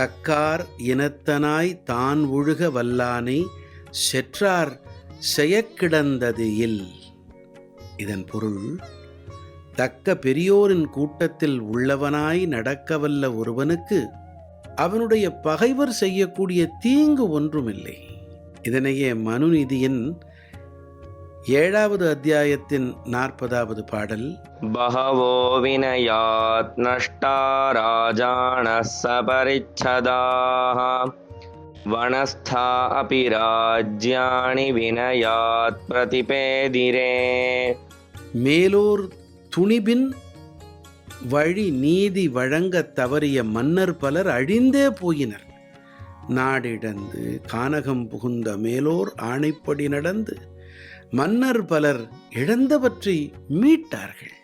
தக்கார் இனத்தனாய் தான் ஒழுக வல்லானை செற்றார் செயக்கிடந்தது இல். இதன் பொருள் தக்க பெரியோரின் கூட்டத்தில் உள்ளவனாய் நடக்கவல்ல ஒருவனுக்கு அவனுடைய பகைவர் செய்யக்கூடிய தீங்கு ஒன்றுமில்லை. இதனையே மனுநீதியின் ஏழாவது அத்தியாயத்தின் நாற்பதாவது பாடல். பகவோ வினயாத் நஷ்டா ராஜாண சபரிச்சதாக வனஸ்தா அபி ராஜ்யாணி வினயாத் பிரதிபேதிரே. மேலூர் துணிபின் வழி நீதி வழங்க தவறிய மன்னர் பலர் அழிந்தே போயினர். நாடிடந்து கானகம் புகுந்த மேலோர் ஆணைப்படி நடந்து மன்னர் பலர் இழந்தவற்றை மீட்டார்கள்.